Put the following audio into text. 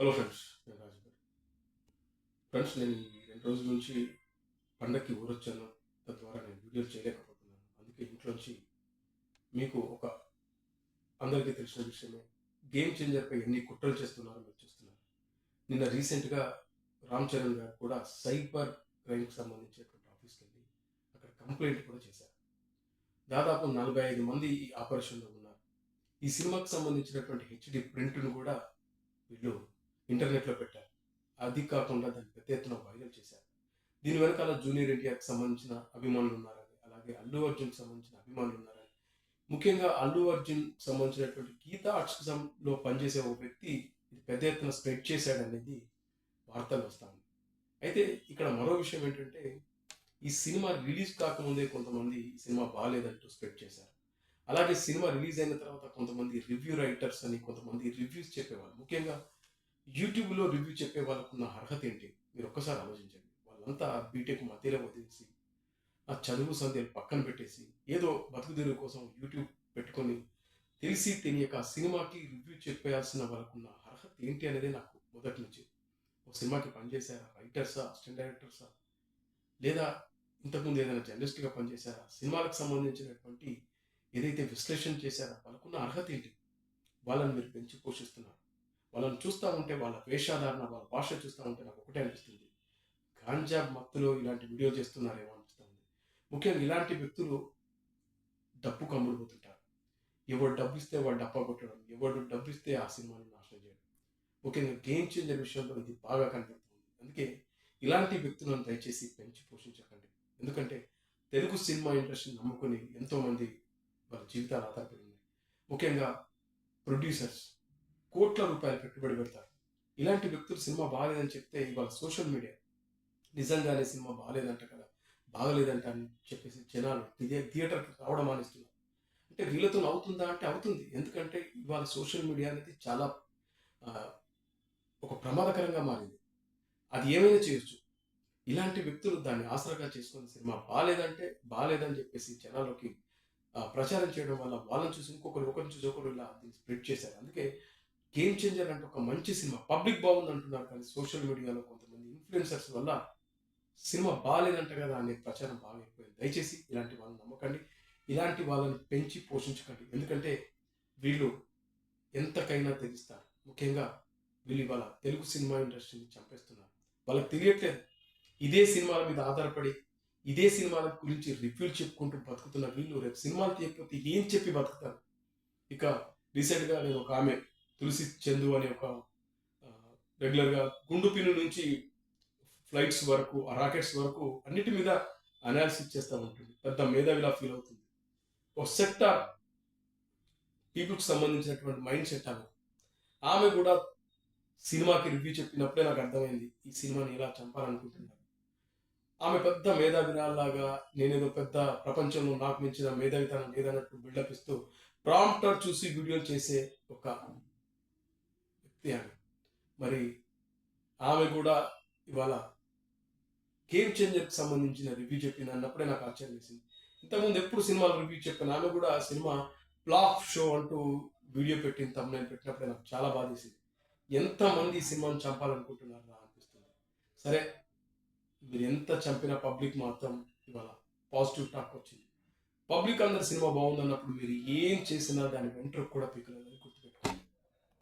Hello friends నేను రాజు గారు friends నేను ఈ రెండు రోజుల నుంచి పండక్కి ఊరొచ్చాను. తద్వారా నేను వీడియోలు చేయలేకపోతున్నాను. అందుకే ఇంట్లోంచి మీకు ఒక అందరికీ తెలిసిన విషయమే. గేమ్ చేంజర్పై ఎన్ని కుట్రలు చేస్తున్నారో మీరు చూస్తున్నారు. నిన్న రీసెంట్గా రామ్ చరణ్ గారు కూడా సైబర్ క్రైమ్కి సంబంధించినటువంటి ఆఫీస్కి వెళ్ళి అక్కడ కంప్లైంట్ కూడా చేశారు. దాదాపు నలభై ఐదు మంది ఈ ఆపరేషన్లో ఉన్నారు. ఈ సినిమాకి సంబంధించినటువంటి హెచ్డి ప్రింట్ను కూడా వీళ్ళు ఇంటర్నెట్లో పెట్టారు. అది కాకుండా దాన్ని పెద్ద ఎత్తున వైరల్ చేశారు. దీని వెనకాల జూనియర్ ఎన్టీఆర్కి సంబంధించిన అభిమానులు ఉన్నారని అలాగే అల్లు అర్జున్కి సంబంధించిన అభిమానులు ఉన్నారని ముఖ్యంగా అల్లు అర్జున్ సంబంధించినటువంటి గీతా ఆర్ట్స్ పనిచేసే ఒక వ్యక్తి ఇది పెద్ద ఎత్తున స్ప్రెడ్ చేశాడనేది వార్తలు వస్తాయి అయితే ఇక్కడ మరో విషయం ఏంటంటే ఈ సినిమా రిలీజ్ కాకముందే కొంతమంది ఈ సినిమా బాగాలేదంటూ స్ప్రెడ్ చేశారు. అలాగే సినిమా రిలీజ్ అయిన తర్వాత కొంతమంది రివ్యూ రైటర్స్ అని కొంతమంది రివ్యూస్ చెప్పేవాళ్ళు. ముఖ్యంగా యూట్యూబ్లో రివ్యూ చెప్పే వాళ్ళకున్న అర్హత ఏంటి? మీరు ఒక్కసారి ఆలోచించండి. వాళ్ళంతా బీటెక్ మధ్యలో వదిలేసి ఆ చదువు సంధ్యలు పక్కన పెట్టేసి ఏదో బతుకుదెరువు కోసం యూట్యూబ్ పెట్టుకొని తెలిసి తెలియక సినిమాకి రివ్యూ చెప్పేయాల్సిన వాళ్ళకున్న అర్హత ఏంటి అనేది నాకు మొదటి నుంచి. ఒక సినిమాకి పనిచేశారా? రైటర్సా? అసిస్టెంట్ డైరెక్టర్సా? లేదా ఇంతకుముందు ఏదైనా జర్నలిస్ట్గా పనిచేశారా? సినిమాలకు సంబంధించినటువంటి ఏదైతే విశ్లేషణ చేశారో వాళ్ళకున్న అర్హత ఏంటి? వాళ్ళని మీరు పెంచి పోషిస్తున్నారు. వాళ్ళని చూస్తూ ఉంటే వాళ్ళ వేషాధారణ వాళ్ళ భాష చూస్తూ ఉంటే నాకు ఒకటే అనిపిస్తుంది. గాంజా మత్తులో ఇలాంటి వీడియో చేస్తున్నారేమో అనిపిస్తుంది. ముఖ్యంగా ఇలాంటి వ్యక్తులు డబ్బు కమ్ముడుపోతుంటారు. ఎవడు డబ్బు ఇస్తే వాడు డబ్బా కొట్టడం ఎవడు డబ్బు ఇస్తే ఆ సినిమాని నాశనం చేయడం. ముఖ్యంగా గేమ్ చేంజర్ విషయంలో ఇది బాగా కనిపిస్తుంది. అందుకే ఇలాంటి వ్యక్తులను దయచేసి పెంచి పోషించకండి. ఎందుకంటే తెలుగు సినిమా ఇండస్ట్రీని నమ్ముకొని ఎంతోమంది వాళ్ళ జీవితాలు ఆధారపడి ఉన్నాయి. ముఖ్యంగా ప్రొడ్యూసర్స్ కోట్ల రూపాయలు పెట్టుబడి పెడతారు. ఇలాంటి వ్యక్తులు సినిమా బాగాలేదని చెప్తే ఇవాళ సోషల్ మీడియా. నిజంగానే సినిమా బాగాలేదంట కదా బాగలేదంట అని చెప్పేసి జనాలు థియేటర్కి రావడం మానేస్తున్నారు. అంటే వీళ్ళతో అవుతుందా అంటే అవుతుంది. ఎందుకంటే ఇవాళ సోషల్ మీడియా అనేది చాలా ఒక ప్రమాదకరంగా మారింది. అది ఏమైనా చేయొచ్చు. ఇలాంటి వ్యక్తులు దాన్ని ఆసరాగా చేసుకుని సినిమా బాగాలేదంటే బాగాలేదని చెప్పేసి జనాలకి ప్రచారం చేయడం వల్ల వాళ్ళని చూసి ఇంకొకరు ఒకరిని చూసి ఒకరు ఇలా స్ప్రెడ్ చేశారు. అందుకే గేమ్ చేంజర్ అంటే ఒక మంచి సినిమా. పబ్లిక్ బాగుంది అంటున్నారు కానీ సోషల్ మీడియాలో కొంతమంది ఇన్ఫ్లుయెన్సర్స్ వల్ల సినిమా బాగాలేదంట కదా అనే ప్రచారం బాగా అయిపోయింది దయచేసి ఇలాంటి వాళ్ళని నమ్మకండి. ఇలాంటి వాళ్ళని పెంచి పోషించకండి. ఎందుకంటే వీళ్ళు ఎంతకైనా తెగిస్తారు. ముఖ్యంగా వీళ్ళు ఇవాళ తెలుగు సినిమా ఇండస్ట్రీని చంపేస్తున్నారు. వాళ్ళకి తెలియట్లేదు. ఇదే సినిమాల మీద ఆధారపడి ఇదే సినిమాల గురించి రివ్యూలు చెప్పుకుంటూ బతుకుతున్న వీళ్ళు రేపు సినిమాలు తీయకపోతే ఏం చెప్పి బతుకుతారు? ఇక రీసెంట్గా నేను ఒక ఆమె తులసి చందు అనే ఒక రెగ్యులర్గా గుండు పిన్ను నుంచి ఫ్లైట్స్ వరకు ఆ రాకెట్స్ వరకు అన్నిటి మీద అనాలిసిస్ చేస్తూ ఉంటుంది పెద్ద మేధావిలా ఫీల్ అవుతుంది. ఒక సెక్టార్ పీపుల్కి సంబంధించినటువంటి మైండ్ సెట్ ఆమె. ఆమె కూడా సినిమాకి రివ్యూ చెప్పినప్పుడే నాకు అర్థమైంది ఈ సినిమాని ఎలా చంపాలనుకుంటున్నాను ఆమె పెద్ద మేధావిరాల్లాగా నేనేదో పెద్ద ప్రపంచంలో నాకు మించిన మేధావితనం లేదన్నట్టు బిల్డప్ ఇస్తూ ప్రాంప్టర్ చూసి వీడియోలు చేసే ఒక వ్యక్తి మరి ఆమె కూడా ఇవాళ గేమ్ చేంజర్కి సంబంధించిన రివ్యూ చెప్పింది అన్నప్పుడే నాకు ఆశ్చర్యం వేసింది. ఇంతకుముందు ఎప్పుడు సినిమాలు రివ్యూ చెప్పాను ఆమె కూడా ఆ సినిమా ఫ్లాప్ షో అంటూ వీడియో పెట్టిన తమ్మునేను పెట్టినప్పుడే నాకు చాలా బాధేసింది ఎంతమంది ఈ సినిమాను చంపాలనుకుంటున్నారా అనిపిస్తుంది. సరే మీరు ఎంత చంపిన పబ్లిక్ మాత్రం ఇవాళ పాజిటివ్ టాక్ వచ్చింది. పబ్లిక్ అందరు సినిమా బాగుందన్నప్పుడు మీరు ఏం చేసినా దాని వెంటర్ కూడా పీకలేదు.